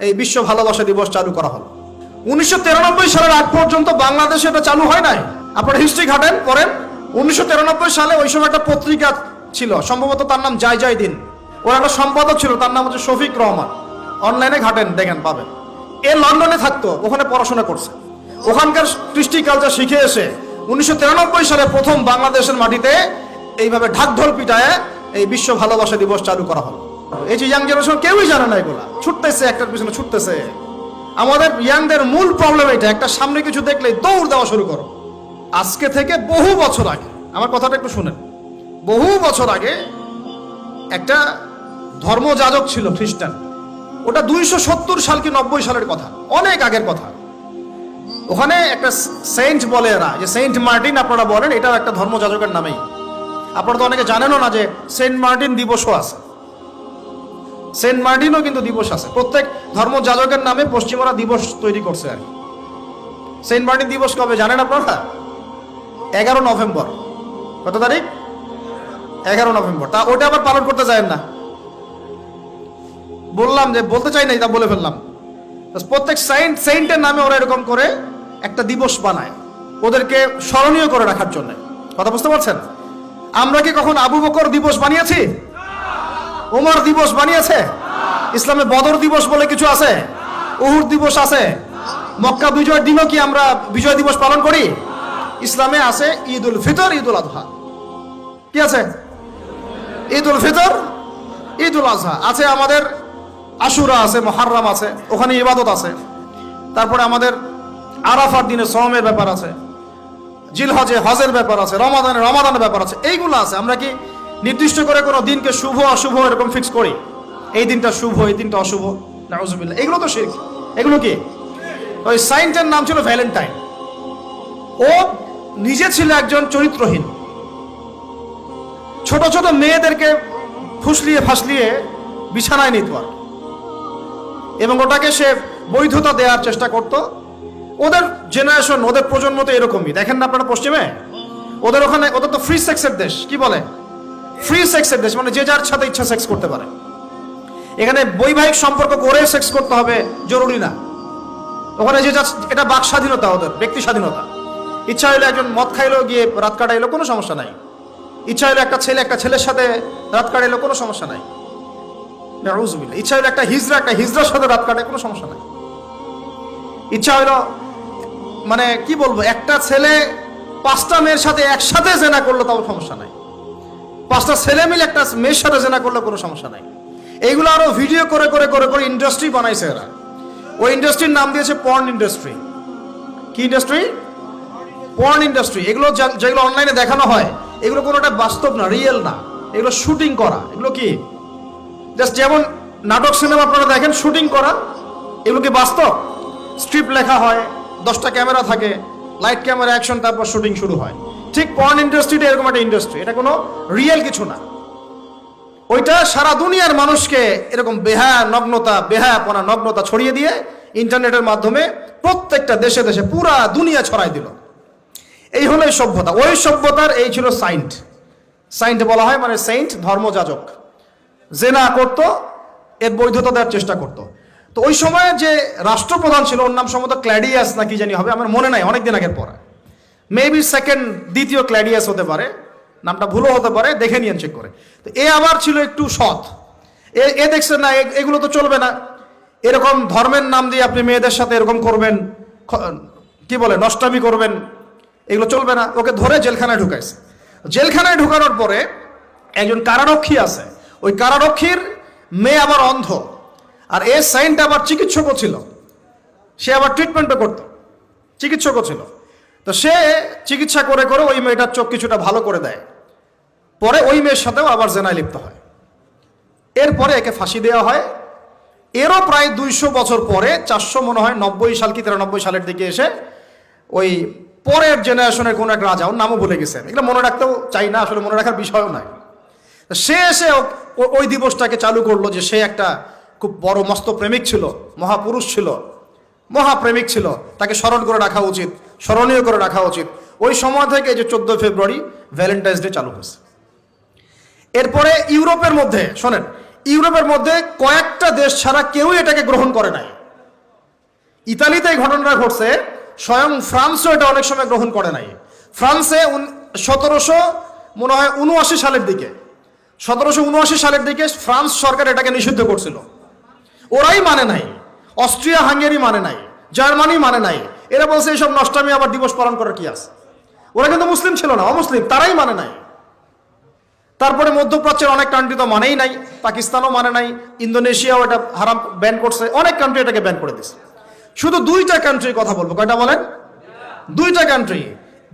এই বিশ্ব ভালোবাসা দিবস চালু করা হলো। উনিশশো সালের আগ পর্যন্ত বাংলাদেশে এটা চালু হয় নাই। আপনারা হিস্ট্রি ঘাটেন, পড়েন। উনিশশো সালে ওই সময় একটা পত্রিকা ছিল, সম্ভবত তার নাম জয় জয় দিন। ওর একটা সম্পাদক ছিল, তার নাম হচ্ছে শফিক রহমান। অনলাইনে ঘাটেন, দেখেন, পাবেন। এ লন্ডনে থাকতো, ওখানে পড়াশোনা করছে। ওখানকার কৃষ্টি কালচার শিখে এসে উনিশশো তিরানব্বই সালে প্রথম বাংলাদেশের মাটিতে এইভাবে ঢাকঢোল পিটায় এই বিশ্ব ভালোবাসা দিবস চালু করা হলো। এই যে ইয়াং জেনারেশন কেউই জানে না এগুলা। ছুটতেছে, একটার পিছনে ছুটতেছে। আমাদের ইয়াংদের মূল প্রবলেম এটা, একটা সামনে কিছু দেখলেই দৌড় দেওয়া শুরু করো। আজকে থেকে বহু বছর আগে, আমার কথাটা একটু শুনেন। বহু বছর আগে একটা ধর্মযাজক ছিল খ্রিস্টান। ওটা দুইশো সত্তর সাল কি নব্বই সালের কথা, অনেক আগের কথা। ওখানে একটা সেন্ট বলে এরা, যে সেন্ট মার্টিন আপনারা বলেন, এটাও একটা ধর্মযাজকের নামেই। আপনারা তো অনেকে জানেনও না যে সেন্ট মার্টিন দিবসও আছে। সেন্ট মার্টিনও কিন্তু দিবস আছে। প্রত্যেক ধর্মযাজকের নামে পশ্চিমরা দিবস তৈরি করছে আর। সেন্ট মার্টিন দিবস কবে জানেন আপনারা? এগারো নভেম্বর। কত তারিখ? এগারো নভেম্বর। তা ওটা আবার পালন করতে যায় না। বললাম যে, বলতে চাই নাই, তা বলে ফেললাম। প্রত্যেক সাইন্ট সেন্টের নামে ওরা এরকম করে একটা দিবস বানায়। ওদেরকে স্মরণীয় করে রাখার জন্য। কথা বুঝতে পারছেন? আমরা কি কখন আবু বকর দিবস বানিয়েছি? ওমর দিবস বানিয়েছে? ইসলামে বদর দিবস বলে কিছু আছে? উহুর দিবস আছে? মক্কা বিজয়ের দিনও কি আমরা বিজয় দিবস পালন করি? ইসলামে আছে ঈদ উল ফিতর ঈদ উল আজহা কি আছে? ঈদ উল ফিতর ঈদ উল আজহা। আছে আমাদের আশুরা আছে মহাররাম আছে ওখানে ইবাদত আছে। তারপরে আমাদের আরাফার দিনে সমের ব্যাপার আছে। জিল হজে হজের ব্যাপার আছে রমাদানে রমাদানের ব্যাপার আছে। এইগুলো আছে। আমরা কি নির্দিষ্ট করে কোনো দিনকে শুভ, অশুভ এরকম ফিক্স করি। এই দিনটা শুভ, এই দিনটা অশুভ। নাউজুবিল্লাহ। এগুলো তো শিরক। এগুলো কি? ওই সাইন্টের নাম ছিল ভ্যালেন্টাইন। ও নিজে ছিল একজন চরিত্রহীন। ছোট ছোট মেয়েদেরকে ফুসলিয়ে, ফাসলিয়ে বিছানায় নিত আর এবং ওটাকে সে বৈধতা দেওয়ার চেষ্টা করত। ওদের জেনারেশন ওদের প্রজন্ম তো এরকমই। দেখেন না আপনারা পশ্চিমে? ওদের ওখানে, ওদের তো ফ্রি সেক্সের দেশ। কি বলে? ফ্রি সেক্সের দেশ মানে যে যার সাথে ইচ্ছা সেক্স করতে পারে। এখানে বৈবাহিক সম্পর্ক করে সেক্স করতে হবে, জরুরি না। ওখানে যে যার, এটা বাক স্বাধীনতা ওদের, ব্যক্তি স্বাধীনতা। ইচ্ছা হলে একজন মদ খাইলো গিয়ে রাত কাটাইলো, কোনো সমস্যা নাই। ইচ্ছা হলে একটা ছেলে, একটা ছেলের সাথে রাত কাটাইলো, কোনো সমস্যা নাই। ইচ্ছা হলো একটা হিজরা, একটা হিজড়ার সাথে রাত কাটে কোনো সমস্যা নাই। ইচ্ছা হলো মানে কি বলব, একটা ছেলে পাঁচটা মেয়ের সাথে একসাথে জেনা করল তাও সমস্যা নাই। পাঁচটা ছেলে মিলে একটা মেয়ের সাথে জেনা করলে কোনো সমস্যা নাই। এইগুলো আরও ভিডিও করে করে করে করে ইন্ডাস্ট্রি বানাইছে এরা। ওই ইন্ডাস্ট্রির নাম দিয়েছে পর্ন ইন্ডাস্ট্রি কি ইন্ডাস্ট্রি পর্ন ইন্ডাস্ট্রি এগুলো যেগুলো অনলাইনে দেখানো হয়, এগুলো কোনোটা বাস্তব না রিয়েল না। এগুলো শুটিং করা। এগুলো কি? জাস্ট যেমন নাটক সিনেমা আপনারা দেখেন শুটিং করা। এগুলো কি বাস্তব? স্ক্রিপ্ট লেখা হয়, দশটা ক্যামেরা থাকে লাইট ক্যামেরা অ্যাকশন তারপর শুটিং শুরু হয়। ঠিক পর্ন ইন্ডাস্ট্রিটা এরকম একটা ইন্ডাস্ট্রি এটা কোনো রিয়েল কিছু না। ওইটা সারা দুনিয়ার মানুষকে এরকম বেহা নগ্নতা, বেহায়াপনা, নগ্নতা ছড়িয়ে দিয়ে ইন্টারনেটের মাধ্যমে প্রত্যেকটা দেশে দেশে পুরা দুনিয়া ছড়াই দিল। এই হলো এই সভ্যতা। ওই সভ্যতার এই ছিল সাইন্ট সাইন্ট বলা হয় মানে সেন্ট ধর্মযাজক। যে না করত, এর বৈধতা দেওয়ার চেষ্টা করত। তো ওই সময়ে যে রাষ্ট্রপ্রধান ছিল, ওর নাম সম্ভবত ক্ল্যাডিয়াস না কি জানি হবে, আমার মনে নাই, অনেকদিন আগের পরে। মেবি সেকেন্ড দ্বিতীয় ক্ল্যাডিয়াস হতে পারে, নামটা ভুলও হতে পারে, দেখে নিয়েন চেক করে। তো এ আবার ছিল একটু সৎ। এ এ দেখছে না এগুলো তো চলবে না। এরকম ধর্মের নাম দিয়ে আপনি মেয়েদের সাথে এরকম করবেন কি বলে, নষ্টামি করবেন, এগুলো চলবে না। ওকে ধরে জেলখানায় ঢুকাইছে। জেলখানায় ঢুকানোর পরে একজন কারারক্ষী আছে। ওই কারারক্ষীর মেয়ে আবার অন্ধ। আর এ সাইনটা আবার চিকিৎসকও ছিল। সে আবার ট্রিটমেন্টও করতো। চিকিৎসকও ছিল। তো সে চিকিৎসা করে করে ওই মেয়েটার চোখ কিছুটা ভালো করে দেয়। পরে ওই মেয়ের সাথেও আবার জেনায় লিপ্ত হয়। এরপরে একে ফাঁসি দেওয়া হয়। এরও প্রায় দুইশো বছর পরে, চারশো মনে হয় নব্বই সাল কি তিরানব্বই সালের দিকে এসে ওই পরের জেনারেশনের কোনো এক রাজা, ওর নামও ভুলে গেছে এগুলো মনে রাখতেও চাই না, আসলে মনে রাখার বিষয়ও তো সে এসে ওই দিবসটাকে চালু করল যে সে একটা খুব বড় মস্ত প্রেমিক ছিল, মহাপুরুষ ছিল, মহাপ্রেমিক ছিল। তাকে স্মরণ করে রাখা উচিত। স্মরণীয় করে রাখা উচিত। ওই সময় থেকে যে চোদ্দোই ফেব্রুয়ারি ভ্যালেন্টাইন্স ডে চালু হয়েছে। এরপরে ইউরোপের মধ্যে, শোনেন, ইউরোপের মধ্যে কয়েকটা দেশ ছাড়া কেউই এটাকে গ্রহণ করে নাই। ইতালিতে এই ঘটনাটা ঘটছে, স্বয়ং ফ্রান্সও এটা অনেক সময় গ্রহণ করে নাই। ফ্রান্সে সতেরোশো, মনে হয় উনআশি সালের দিকে, সতেরোশো উনআশি সালের দিকে ফ্রান্স সরকার এটাকে নিষিদ্ধ করছিল। ওরাই মানে নাই অস্ট্রিয়া হাঙ্গেরি মানে নাই, জার্মানি মানে নাই এরা বলছে, এইসব নষ্টামি, আবার দিবস পালন করার কি আছে? ওরা কিন্তু মুসলিম ছিল না, অমুসলিম, তারাই মানে নাই। তারপরে মধ্যপ্রাচ্যের অনেক কান্ট্রি তো মানেই নাই, পাকিস্তানও মানে নাই, ইন্দোনেশিয়াও এটা হারাম ব্যান করছে, অনেক কান্ট্রি এটাকে ব্যান করে দিছে। শুধু দুইটা কান্ট্রির কথা বলব, কয়টা বলেন? দুইটা কান্ট্রি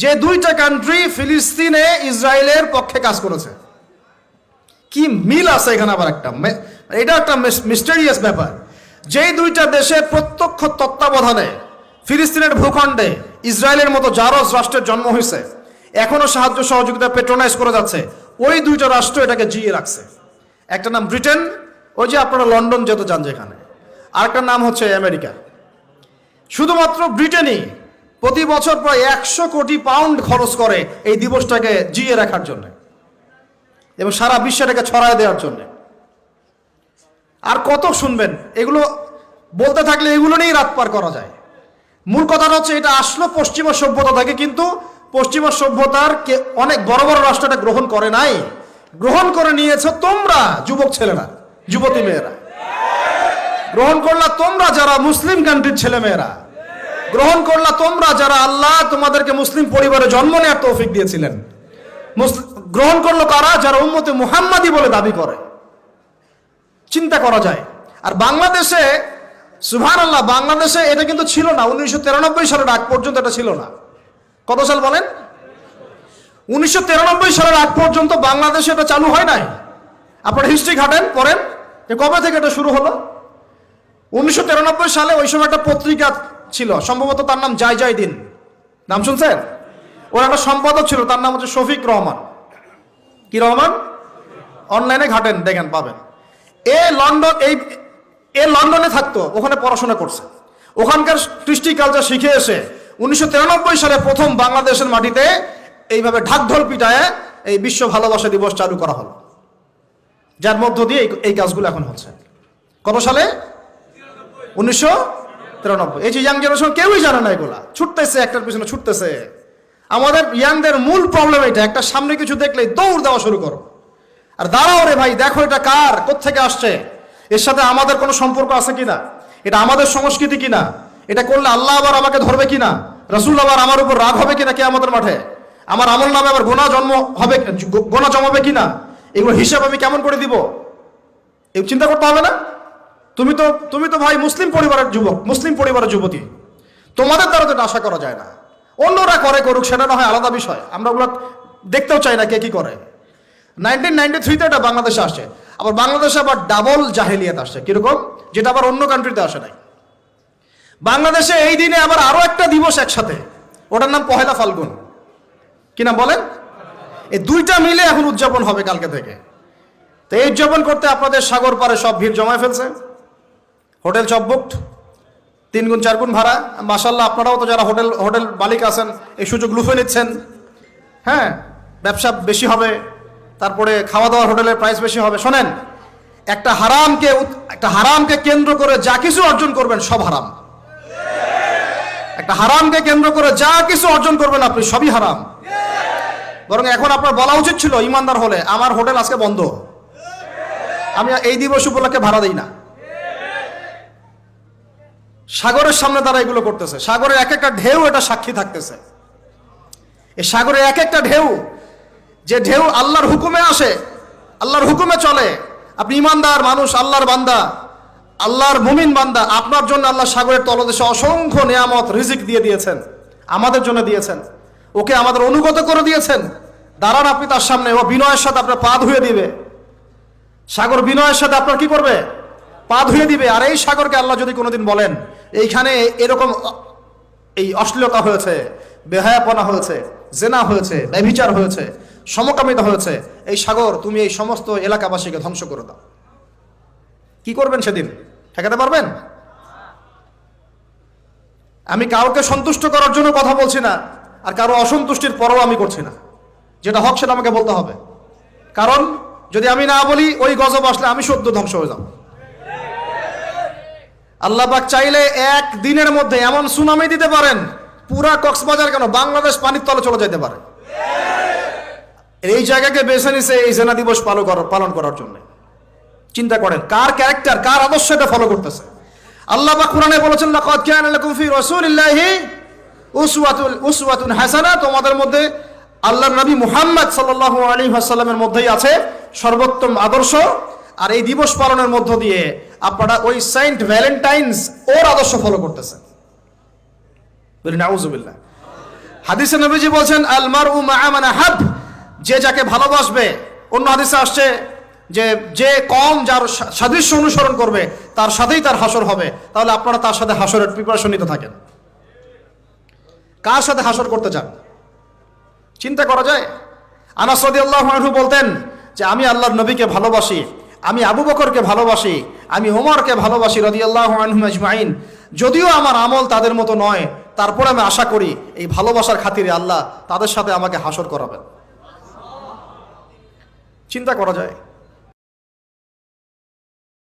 যে দুইটা কান্ট্রি ফিলিস্তিনে ইসরায়েলের পক্ষে কাজ করেছে। কি মিল আছে এখানে আবার একটা? এটা একটা মিস্টেরিয়াস ব্যাপার। যেই দুইটা দেশের প্রত্যক্ষ তত্ত্বাবধানে ফিলিস্তিনের ভূখণ্ডে ইসরায়েলের মতো জারজ রাষ্ট্রের জন্ম হয়েছে। এখনও সাহায্য সহযোগিতা পেট্রোনাইজ করে যাচ্ছে। ওই দুইটা রাষ্ট্র এটাকে জিয়ে রাখছে। একটা নাম ব্রিটেন, ওই যে আপনারা লন্ডন যেতে যান যেখানে। আরেকটা নাম হচ্ছে আমেরিকা। শুধুমাত্র ব্রিটেনই প্রতি বছর প্রায় একশো কোটি পাউন্ড খরচ করে এই দিবসটাকে জিয়ে রাখার জন্য এবং সারা বিশ্বে এটাকে ছড়ায় দেওয়ার জন্য। আর কত শুনবেন? এগুলো বলতে থাকলে এগুলো নিয়েই রাত পার করা যায়। মূল কথাটা হচ্ছে এটা আসলো পশ্চিমা সভ্যতা থেকে, কিন্তু পশ্চিমা সভ্যতার কে অনেক বড় বড় রাষ্ট্রটা গ্রহণ করে নাই। গ্রহণ করে নিয়েছ তোমরা, যুবক ছেলেরা, যুবতী মেয়েরা। গ্রহণ করলা তোমরা যারা মুসলিম কান্ট্রির ছেলে মেয়েরা গ্রহণ করলা তোমরা যারা আল্লাহ তোমাদেরকে মুসলিম পরিবারে জন্ম নেওয়ার তৌফিক দিয়েছিলেন। গ্রহণ করল কারা? যারা উম্মতে মুহাম্মাদি বলে দাবি করে। চিন্তা করা যায়। আর বাংলাদেশে সুভান আল্লাহ বাংলাদেশে এটা কিন্তু ছিল না। উনিশশো তিরানব্বই সালের আগ পর্যন্ত এটা ছিল না। কত সাল বলেন? উনিশশো তিরানব্বই সালের আগ পর্যন্ত বাংলাদেশে এটা চালু হয় নাই। আপনার হিস্ট্রি ঘাটেন, পড়েন। যে কবে থেকে এটা শুরু হলো? উনিশশো তিরানব্বই সালে ওই সময় একটা পত্রিকা ছিল, সম্ভবত তার নাম জয় জয় দিন। নাম শুনছেন? ওর একটা সম্পাদক ছিল, তার নাম হচ্ছে শফিক রহমান। কি রহমান? অনলাইনে ঘাটেন, দেখেন, পাবেন। এ লন্ডন, এই এ লন্ডনে থাকতো, ওখানে পড়াশোনা করছে। ওখানকার কৃষ্টি কালচার শিখে এসে উনিশশো তিরানব্বই সালে প্রথম বাংলাদেশের মাটিতে এইভাবে ঢাকঢোল পিটায় এই বিশ্ব ভালোবাসা দিবস চালু করা হলো। যার মধ্য দিয়ে এই- কাজগুলো এখন হচ্ছে। কত সালে? উনিশশো তিরানব্বই। এই যে ইয়াং জেনারেশন কেউই জানে না এগুলা। ছুটতেছে, একটার পিছনে ছুটতেছে। আমাদের ইয়াংদের মূল প্রবলেম এটা একটা সামনে কিছু দেখলে দৌড় দেওয়া শুরু করো। আর দাঁড়াও রে ভাই, দেখো এটা কার, কোত্থেকে আসছে? এর সাথে আমাদের কোনো সম্পর্ক আছে কিনা? এটা আমাদের সংস্কৃতি কিনা? এটা করলে আল্লাহ আবার আমাকে ধরবে কিনা? রসুল আবার আমার উপর রাগ হবে কিনা কে আমাদের মাঠে? আমার আমল নামে আবার গোনা জন্ম হবে, গোনা জমাবে কিনা? এগুলো হিসাব আমি কেমন করে দিব? এই চিন্তা করতে হবে না? তুমি তো তুমি তো ভাই মুসলিম পরিবারের যুবক, মুসলিম পরিবারের যুবতী। তোমাদের দ্বারা তো আশা করা যায় না। অন্যরা করে করুক, সেটা না হয় আলাদা বিষয়। আমরা ওগুলো দেখতেও চাই না কে কি করে। নাইনটিন নাইনটি থ্রিতে এটা বাংলাদেশে আসে আবার বাংলাদেশে আবার ডাবল জাহেলিয়াত আসছে। কীরকম? যেটা আবার অন্য কান্ট্রিতে আসে নাই। বাংলাদেশে এই দিনে আবার আরও একটা দিবস একসাথে। ওটার নাম পহেলা ফাল্গুন। কি নাম বলেন? এই দুইটা মিলে এখন উদযাপন হবে কালকে থেকে। তো এই উদযাপন করতে আপনাদের সাগর পারে সব ভিড় জমায় ফেলছে। হোটেল সব বুকড তিন গুণ, চার গুণ ভাড়া। মাসাল্লাহ আপনারাও তো যারা হোটেল হোটেল মালিক আছেন, এই সুযোগ লুফে নিচ্ছেন। হ্যাঁ ব্যবসা বেশি হবে। তারপরে খাওয়া দাওয়ার হোটেলের প্রাইস বেশি হবে। শোনেন, একটা হারামকে একটা হারামকে কেন্দ্র করে যা কিছু অর্জন করবেন সব হারাম। একটা হারামকে কেন্দ্র করে যা কিছু অর্জন করবেন আপনি সবই হারাম। বরং এখন আপনার বলা উচিত ছিল, ইমানদার হলে, আমার হোটেল আজকে বন্ধ। আমি এই দিবস উপলক্ষে ভাড়া দিই না। সাগরের সামনে তারা এগুলো করতেছে। সাগরের এক একটা ঢেউ এটা সাক্ষী থাকতেছে। এই সাগরের এক একটা ঢেউ যে ঢেউ আল্লাহর হুকুমে আসে, আল্লাহর হুকুমে চলে। আপনি ইমানদার মানুষ, আল্লাহর বান্দা, আল্লাহর মুমিন বান্দা, আপনার জন্য আল্লাহ সাগরের তলদেশে অসংখ্য নিয়ামত, রিজিক দিয়ে দিয়েছেন, আমাদের জন্য দিয়েছেন। ওকে আমাদের অনুগত করে দিয়েছেন। দাঁড়ান আপনি তার সামনে, ও বিনয়ের সাথে আপনার পা ধুয়ে দিবে। সাগর বিনয়ের সাথে আপনার কি করবে? পা ধুয়ে দিবে। আর এই সাগরকে আল্লাহ যদি কোনোদিন বলেন, এইখানে এরকম এই অশ্লীলতা হয়েছে, বেহায়াপনা হয়েছে, জেনা হয়েছে, ব্যভিচার হয়েছে সমকামিতা হয়েছে। এই সাগর, তুমি এই সমস্ত এলাকাবাসীকে ধ্বংস করে দাও। কি করবেন সেদিন? ঠেকাতে পারবেন? আমি কাউকে সন্তুষ্ট করার জন্য কথা বলছি না, আর কারও অসন্তুষ্টির পরও আমি করছি না। যেটা হক সেটা আমাকে বলতে হবে। কারণ, যদি আমি না বলি, ওই গজব আসলে আমি সদ্য ধ্বংস হয়ে যাব। আল্লাহ পাক চাইলে এক দিনের মধ্যে এমন সুনামি দিতে পারেন, পুরা কক্সবাজার কেন বাংলাদেশ পানির তলে চলে যেতে পারে। এই জায়গাকে বেছে নিছে এই জেনা দিবস পালন করার পালন করার জন্য। চিন্তা করেন, কার ক্যারেক্টার কার আদর্শ এটা ফলো করতেছে? আল্লাহ পাক কোরআনে বলেছেন, লাকাদ কানা লাকুম ফি রাসূলিল্লাহি উসওয়াতুল উসওয়াতুন হাসানা। তোমাদের মধ্যে আল্লাহর নবী মুহাম্মদ সাল্লাল্লাহু আলাইহি ওয়াসাল্লামের মধ্যেই আছে সর্বোত্তম আদর্শ। আর এই দিবস পালনের মধ্য দিয়ে আপনারা ওই সেন্ট ভ্যালেন্টাইন্স ওর আদর্শ ফলো করতেছেন। বলি, নাউজুবিল্লাহ। হাদিসে নবীজি বলছেন, আল মারউ মা'a মান হাব যে যাকে ভালোবাসবে, অন্য হাদিসে আসছে যে যে কম যার সাদৃশ্য অনুসরণ করবে, তার সাথেই তার হাসর হবে। তাহলে আপনারা তার সাথে হাসরের প্রিপারেশন নিতে থাকেন। কার সাথে হাসর করতে চান? চিন্তা করা যায়? আনাস আল্লাহ আনহু বলতেন যে, আমি আল্লাহর নবীকে ভালোবাসি, আমি আবু বকরকে ভালোবাসি, আমি ওমরকে ভালোবাসি রাদিয়াল্লাহু আনহুম আজমাইন। যদিও আমার আমল তাদের মতো নয়, তারপর আমি আশা করি এই ভালোবাসার খাতিরে আল্লাহ তাদের সাথে আমাকে হাসর করাবেন। চিন্তা করা যায়।